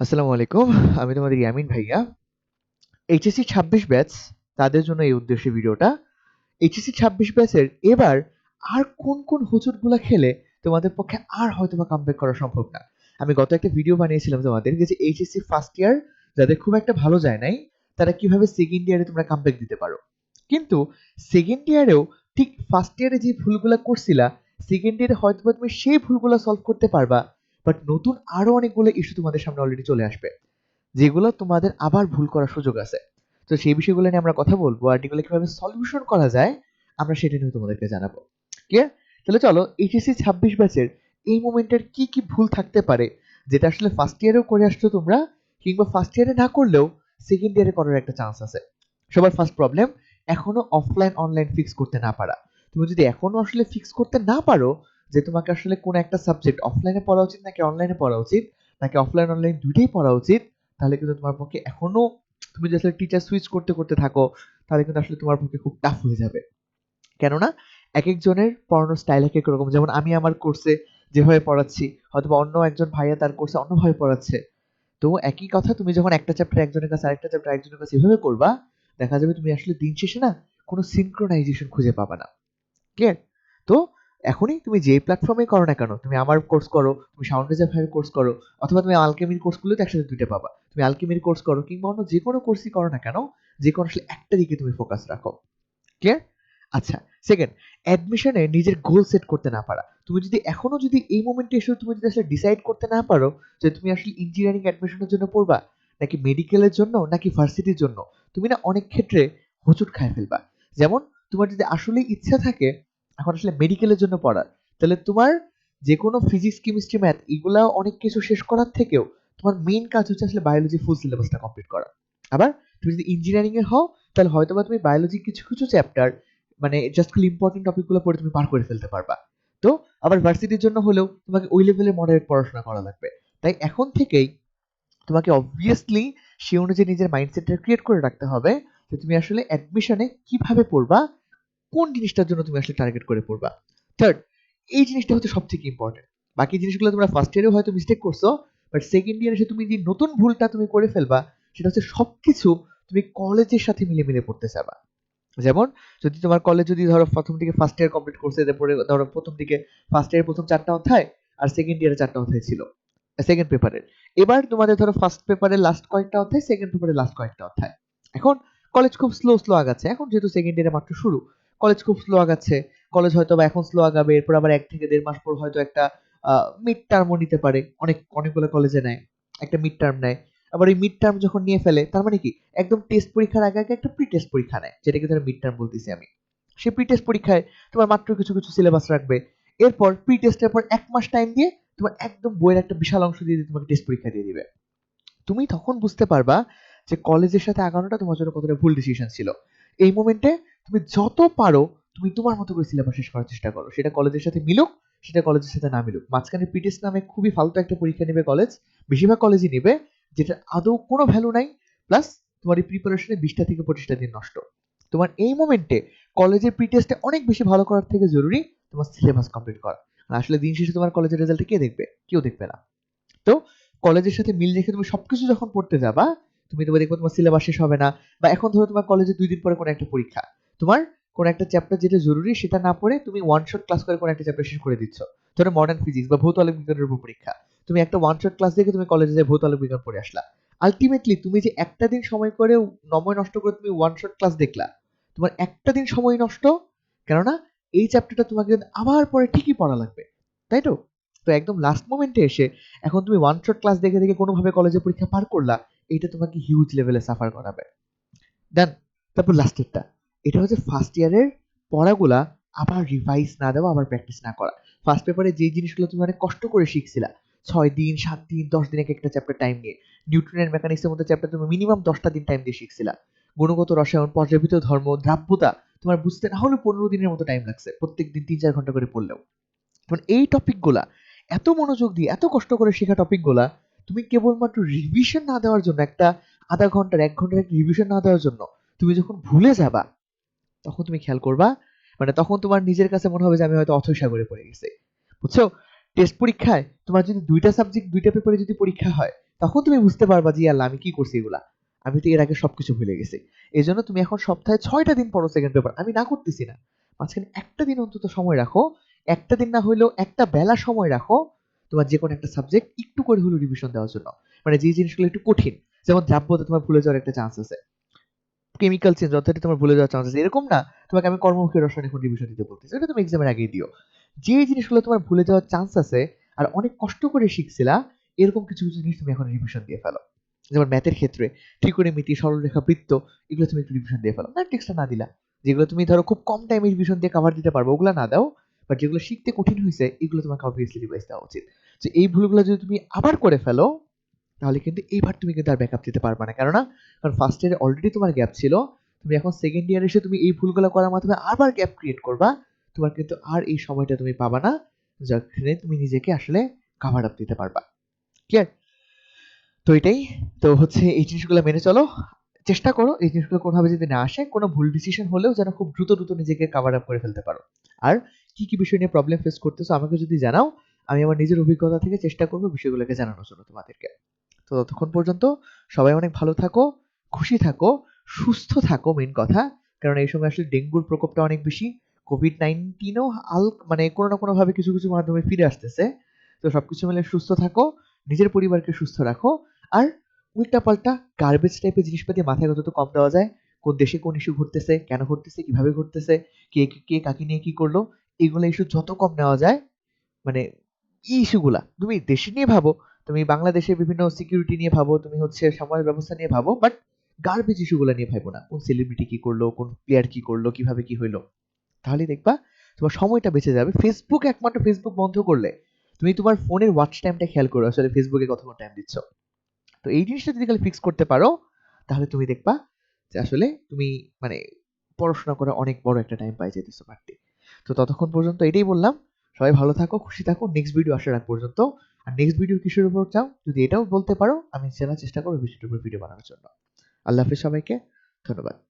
আসসালামু আলাইকুম। আমি তোমাদের ইয়ামিন ভাইয়া। এইচএসসি ছাব্বিশ ব্যাচ তাদের জন্য এই উদ্দেশ্যে ভিডিওটা। এইচএসসি ছাব্বিশ ব্যাচের এবার আর কোন কোন হুচুটগুলো খেলে তোমাদের পক্ষে আর হয়তো বা কামব্যাক করা সম্ভব না। আমি গত একটা ভিডিও বানিয়েছিলাম তোমাদের যে এইচএসসি ফার্স্ট ইয়ার যাদের খুব একটা ভালো যায় নাই, তারা কীভাবে সেকেন্ড ইয়ারে তোমরা কামব্যাক দিতে পারো। কিন্তু সেকেন্ড ইয়ারেও ঠিক ফার্স্ট ইয়ারে যে ভুলগুলো করছিলা সেকেন্ড ইয়ারে হয়তো তুমি সেই ভুলগুলো সলভ করতে পারবা বাট নতুন আরও অনেকগুলো ইস্যু তোমাদের সামনে অলরেডি চলে আসবে, যেগুলো তোমাদের আবার ভুল করার সুযোগ আছে। তো সেই বিষয়গুলো নিয়ে আমরা কথা বলব আর এগুলো কীভাবে সলিউশন করা যায়, আমরা সেটা নিয়ে তোমাদেরকে জানাব। ক্লিয়ার তাহলে চলো এইচএসসি ছাব্বিশ ব্যাচের এই মোমেন্টের কি কি ভুল থাকতে পারে, যেটা আসলে ফার্স্ট ইয়ারেও করে আসছো তোমরা, কিংবা ফার্স্ট ইয়ারে না করলেও সেকেন্ড ইয়ারে করার একটা চান্স আছে। সবার ফার্স্ট প্রবলেম এখনও অফলাইন অনলাইন ফিক্স করতে না পারা। তুমি যদি এখনও আসলে ফিক্স করতে না পারো যে তোমাকে আসলে কোন একটা সাবজেক্ট অফলাইনে পড়া উচিত নাকি অনলাইনে পড়া উচিত? নাকি অফলাইন অনলাইন দুইটাই পড়া উচিত? তাহলে কিন্তু তোমার পক্ষে এখনও, তুমি যদি আসলে টিচার সুইচ করতে করতে থাকো, তাহলে কিন্তু আসলে তোমার পক্ষে খুব টাফ হয়ে যাবে। কেননা এক একজনের পড়ানোর স্টাইল এক এক রকম। যেমন আমি আমার কোর্সে যেভাবে পড়াচ্ছি হয়তো অন্য একজন ভাইয়া তার কোর্সে অন্যভাবে পড়াচ্ছে। তো একই কথা, তুমি যখন একটা চ্যাপ্টার একজনের কাছে আরেকটা চ্যাপ্টার একজনের কাছে এভাবে করবা, দেখা যাবে তুমি আসলে দিন শেষে না কোনো সিনক্রোনাইজেশন খুঁজে পাবা না। ক্লিয়ার তো এখনই তুমি যে প্ল্যাটফর্মে করো না কেন? তুমি আমার কোর্স করো, তুমি সাউন্ড ভাইয়ের কোর্স করো, অথবা তুমি আলকেমির কোর্সগুলো তো একসাথে দুইটা পাবা। তুমি আলকেমির কোর্স করো কিংবা অন্য যে কোনো কোর্সই করো না কেন যে কোনো আসলে একটা দিকে তুমি ফোকাস রাখো। ক্লিয়ার আচ্ছা সেকেন্ড অ্যাডমিশনে নিজের গোল সেট করতে না পারা। তুমি যদি এখনও যদি এই মোমেন্টে এসে তুমি যদি আসলে ডিসাইড করতে না পারো যে তুমি আসলে ইঞ্জিনিয়ারিং অ্যাডমিশনের জন্য পড়বা, নাকি মেডিকেলের জন্য, নাকি ভার্সিটির জন্য, তুমি না অনেক ক্ষেত্রে হোঁচট খায় ফেলবা। যেমন, তোমার যদি আসলে ইচ্ছা থাকে এখন আসলে মেডিকেলের জন্য পড়ার। তাহলে তোমার যে কোনো ফিজিক্স কেমিস্ট্রি ম্যাথ এগুলা অনেক কিছু শেষ করার থেকেও তোমার মেইন কাজ হচ্ছে আসলে বায়োলজি ফুল সিলেবাসটা কমপ্লিট করা। আবার তুমি যদি ইঞ্জিনিয়ারিং এর হও, তাহলে হয়তো বা তুমি বায়োলজি কিছু কিছু চ্যাপ্টার মানে জাস্ট খুব ইম্পর্টেন্ট টপিকগুলো পড়ে তুমি পার করে ফেলতে পারবা। তো আবার ভার্সিটির জন্য হলেও তোমাকে ওই লেভেলে মডারেট পড়াশোনা করা লাগবে। তাই এখন থেকেই তোমাকে অবভিয়াসলি সে অনুযায়ী নিজের মাইন্ডসেটটা ক্রিয়েট করে রাখতে হবে যে তুমি আসলে অ্যাডমিশনে কীভাবে পড়বা কোন জিনিসটার জন্য তুমি আসলে টার্গেট করে পড়বা? থার্ড এই জিনিসটা হচ্ছে সব থেকে ইম্পর্টেন্ট বাকি জিনিসগুলো তোমরা ফার্স্ট ইয়ারে হয়তো মিস্টেক করছ বাট সেকেন্ড ইয়ারে তুমি যে নতুন ভুলটা তুমি করে ফেলবা, সেটা হচ্ছে সবকিছু তুমি কলেজের সাথে মিলে মিলে পড়তে চাবা। যেমন, যদি তোমার কলেজ যদি ধরো প্রথম দিকে ফার্স্ট ইয়ার কমপ্লিট করছে, তারপরে ধরো প্রথম দিকে ফার্স্ট ইয়ার প্রথম চারটা অধ্যায়, আর সেকেন্ড ইয়ারে চারটা অধ্যায় ছিল সেকেন্ড পেপারের এবার তোমাদের ধরো ফার্স্ট পেপারের লাস্ট কয়েকটা অধ্যায় সেকেন্ড পেপারের লাস্ট কয়েকটা অধ্যায়। এখন কলেজ খুব স্লো স্লো আগাচ্ছে। এখন যেহেতু সেকেন্ড ইয়ারে মাত্র শুরু কলেজ খুব স্লো আগাচ্ছে। কলেজ হয়তো বা এখন স্লো আগাবে, এরপর আবার এক থেকে দেড় মাস পর হয়তো একটা মিড টার্মও নিতে পারে। অনেক, অনেকগুলো কলেজে নেয়, একটা মিড টার্ম নেয়। আবার এই মিড টার্ম যখন নিয়ে ফেলে, তার মানে কি? একদম টেস্ট পরীক্ষার আগে আগে একটা প্রি টেস্ট পরীক্ষা নেয়, যেটাকে ধরো মিড টার্ম বলতেছি আমি। সেই প্রি টেস্ট পরীক্ষায় তোমার মাত্র কিছু কিছু সিলেবাস রাখবে। এরপর প্রি টেস্টের পর এক মাস টাইম দিয়ে তোমার একদম বইয়ের একটা বিশাল অংশ দিয়ে তোমাকে টেস্ট পরীক্ষা দিয়ে দিবে। তুমি তখন বুঝতে পারবা যে কলেজের সাথে আগানোটা তোমার জন্য কতটা ভুল ডিসিশন ছিল। এই মোমেন্টে তুমি যত পারো, তুমি তোমার মতো করে সিলেবাস শেষ করার চেষ্টা করো। সেটা কলেজের সাথে মিলুক, সেটা কলেজের সাথে না মিলুক। মাঝখানে পিটিএস নামে খুবই ফালতু একটা পরীক্ষা নেবে কলেজ বেশিরভাগ কলেজই নেবে যেটা আদৌ কোনো ভ্যালু নাই। প্লাস তোমার এই প্রিপারেশনে বিশটা থেকে পঁচিশটা দিন নষ্ট। তোমার এই মোমেন্টে কলেজের প্রিটেস্টে অনেক বেশি ভালো করার থেকে জরুরি তোমার সিলেবাস কমপ্লিট করা। আসলে দিন শেষে তোমার কলেজের রেজাল্ট কে দেখবে? কেউ দেখবে না। তো কলেজের সাথে মিল রেখে তুমি সবকিছু যখন পড়তে যাবা, তুমি তোমার দেখবে তোমার সিলেবাস শেষ হবে না। বা এখন ধরো তোমার কলেজে দুই দিন পরে কোনো একটা পরীক্ষা। তোমার কোন একটা চ্যাপ্টার যেটা জরুরি সেটা না পড়ে তুমি ওয়ান শট ক্লাস করে কোন একটা চ্যাপ্টার শেষ করে দিচ্ছ। ধরো মডার্ন ফিজিক্স বা ভৌত আলোক বিজ্ঞানের উপর পরীক্ষা। তুমি একটা ওয়ান শট ক্লাস দেখে তুমি কলেজে যাই ভৌত আলোক বিজ্ঞান পড়ে আসলা। আলটিমেটলি তুমি যে একটা দিন সময় করে নময় নষ্ট করে তুমি ওয়ান শট ক্লাস দেখলা। তোমার একটা দিন সময় নষ্ট, কেননা এই চ্যাপ্টারটা তোমাকে আবার পরে ঠিকই পড়া লাগবে। তাই তো? তো একদম লাস্ট মোমেন্টে এসে এখন তুমি ওয়ান শট ক্লাস দেখে দেখে কোনোভাবে কলেজে পরীক্ষা পার করলা এটা তোমাকে হিউজ লেভেলে সাফার করাবে। দেন তারপর লাস্টেরটা এটা হচ্ছে ফার্স্ট ইয়ারের পড়াগুলা আবার রিভাইজ না দেওয়া, আবার প্র্যাকটিস না করা। ফার্স্ট পেপারে যে জিনিসগুলো তুমি অনেক কষ্ট করে শিখছিলা, ছয় দিন, সাত দিন, দশ দিন এক একটা চ্যাপ্টার টাইম নিয়ে। নিউট্রিনের মেকানিক্সের মধ্যে চ্যাপ্টার তুমি মিনিমাম দশটা দিন টাইম দিয়ে শিখছিলা। গুণগত রসায়ন পর্যাপিত ধর্ম, দ্রাব্যতা, তোমার বুঝতে না হলে পনেরো দিনের মতো টাইম লাগছে, প্রত্যেক দিন তিন চার ঘণ্টা করে পড়লেও। তখন এই টপিকগুলা এত মনোযোগ দিয়ে, এত কষ্ট করে শেখা টপিকগুলা তুমি কেবলমাত্র রিভিশন না দেওয়ার জন্য, একটা আধা ঘণ্টার, এক ঘণ্টার একটা রিভিশন না দেওয়ার জন্য, তুমি যখন ভুলে যাবা তখন তুমি খেয়াল করবা মানে তখন তোমার নিজের কাছে মনে হবে যে আমি হয়তো অথৈ সাগরে পড়ে গেছি। বুঝছ? টেস্ট পরীক্ষায় তোমার যদি দুইটা সাবজেক্ট দুইটা পেপারে যদি পরীক্ষা হয়, তখন তুমি বুঝতে পারবা যে আল্লাহ আমি কি করছি এগুলা? আমি তো এর আগে সবকিছু ভুলে গেছি। এই জন্য তুমি এখন সপ্তাহে ছয়টা দিন পড়ো সেকেন্ড পেপার আমি না করতেছি না। মাঝখানে একটা দিন অন্তত সময় রাখো। একটা দিন না হইলেও একটা বেলা সময় রাখো তোমার যে কোনো একটা সাবজেক্ট একটু করে হলেও রিভিশন দেওয়ার জন্য। মানে যে জিনিসগুলো একটু কঠিন, যেমন দ্রাব্যতা তোমার ভুলে যাওয়ার একটা চান্স আছে। কেমিক্যাল চেঞ্জ অর্থাৎ তোমার ভুলে যাওয়ার চান্স আছে এরকম না। তোমাকে আমি কর্মমুখী রসায়ন এখন রিভিশন দিতে বলতেছি। এটা তুমি এক্সামের আগেই দিও। যে জিনিসগুলো তোমার ভুলে যাওয়ার চান্স আছে আর অনেক কষ্ট করে শিখছিলা, এরকম কিছু কিছু জিনিস তুমি এখন রিভিশন দিয়ে ফেলো। যেমন ম্যাথের ক্ষেত্রে ত্রিকোণমিতি, সরলরেখা, বৃত্ত, এগুলো তুমি একটু রিভিশন দিয়ে ফেলো। ম্যাট্রিক্সটা না দিলা। যেগুলো তুমি ধরো খুব কম টাইমে রিভিশন দিয়ে কভার দিতে পারব, ওগুলো না দাও। বাট যেগুলো শিখতে কঠিন হয়েছে এগুলো তোমাকে অবভিয়াসলি রিভাইজ দেওয়া উচিত। যে এই ভুলগুলো যদি তুমি আবার করে ফেলো তাহলে কিন্তু এইবার তুমি কিন্তু আর ব্যাকআপ দিতে পারবে না। কেননা, কারণ ফার্স্ট ইয়ারে অলরেডি তোমার গ্যাপ ছিল, তুমি এখন সেকেন্ড ইয়ার এসে তুমি এই ভুলগুলো করার মাধ্যমে আবার গ্যাপ ক্রিয়েট করবা, তোমার কিন্তু আর এই সময়টা তুমি পাবা না যেখানে তুমি নিজেকে আসলে কাভার আপ দিতে পারবা। ক্লিয়ার তো এটাই। তো হচ্ছে এই জিনিসগুলো মেনে চলো। চেষ্টা করো এই জিনিসগুলো কোনোভাবে যদি না আসে, কোনো ভুল ডিসিশন হলেও যেন খুব দ্রুত দ্রুত নিজেকে কাভার আপ করে ফেলতে পারো। আর কি কি বিষয় নিয়ে প্রবলেম ফেস করতেছো আমাকে যদি জানাও, আমি আমার নিজের অভিজ্ঞতা থেকে চেষ্টা করব বিষয়গুলোকে জানানোর জন্য তোমাদেরকে। তো ততক্ষণ পর্যন্ত সবাই অনেক ভালো থাকো, খুশি থাকো, সুস্থ থাকো মেন কথা। কারণ এই সময় আসলে ডেঙ্গুর প্রকোপটা অনেক বেশি। কোভিড নাইন্টিনও আল মানে কোনো না কোনোভাবে কিছু কিছু মাধ্যমে ফিরে আসতেছে। তো সবকিছু মিলে সুস্থ থাকো, নিজের পরিবারকে সুস্থ রাখো। আর উল্টা পাল্টা গার্বেজ টাইপের জিনিসপাতি মাথায় যত কম দেওয়া যায়, কোন দেশে কোন ইস্যু ঘটতেছে, কেন ঘটতেছে, কীভাবে ঘটতেছে, কে কে, কাকে নিয়ে কি করল, এগুলো ইস্যু যত কম নেওয়া যায় মানে এই ইস্যুগুলা তুমি দেশে নিয়ে ভাবো তুমি বাংলাদেশের বিভিন্ন সিকিউরিটি নিয়ে ভাবো, তুমি হচ্ছে সমাজ ব্যবস্থা নিয়ে ভাবো বাট গার্বেজ ইস্যুগুলো নিয়ে ভাবো না। কোন সেলিব্রিটি কি করল, কোন প্লেয়ার কি করল, কীভাবে কি হইল? তাহলে দেখবা, তোমার সময়টা বেঁচে যাবে। ফেসবুক একমাত্র ফেসবুক বন্ধ করলে তুমি তোমার ফোনের ওয়াচ টাইমটা খেয়াল করো, আসলে ফেসবুকে কতক্ষণ টাইম দিচ্ছ। তো এই জিনিসটা যদি খালি ফিক্স করতে পারো, তাহলে তুমি দেখবা যে আসলে তুমি মানে পড়াশোনা করে অনেক বড় একটা টাইম পাই যেতেছো পারতে। তো ততক্ষণ পর্যন্ত এটাই বললাম। সবাই ভালো থাকো, খুশি থাকো। নেক্সট ভিডিও আসার আগ পর্যন্ত আর নেক্সট ভিডিও কিসের উপর চাও? যদি এটাও বলতে পারো, আমি জানার চেষ্টা করব বিষয়টার উপর ভিডিও বানানোর জন্য। আল্লাহ হাফিজ সবাইকে, ধন্যবাদ।